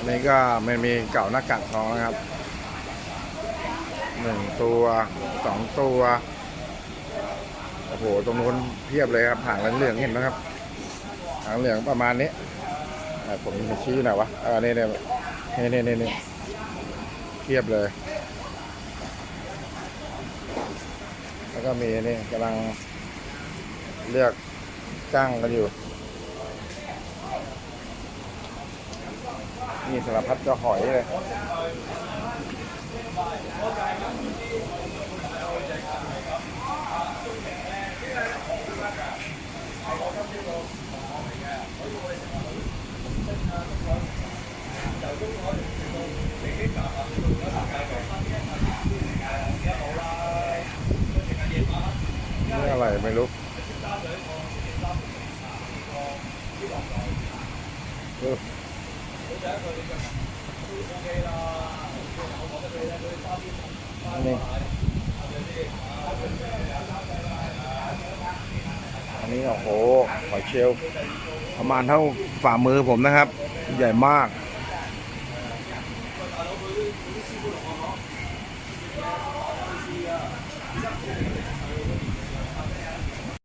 อันนี้ก็มันมีเก่าหน้ากากทองนะครับหนึ่งตัวสองตัว โอ้โห ตรงนู้นเพียบเลยครับหางเหลืองเห็นไหมครับหางเหลืองประมาณนี้ผมชี้หน่อยวะเออนี่เนี่ยนี่นี่นี่นี่เพียบเลย แล้วก็มีนี่กำลังเลือกจ้างกันอยู่ นี่สารพัดจะหอยเลยนี่อะไรไม่รู้เออ อันนี้โอ้โหหอยเชลล์ประมาณเท่าฝ่ามือผมนะครับ ใหญ่มาก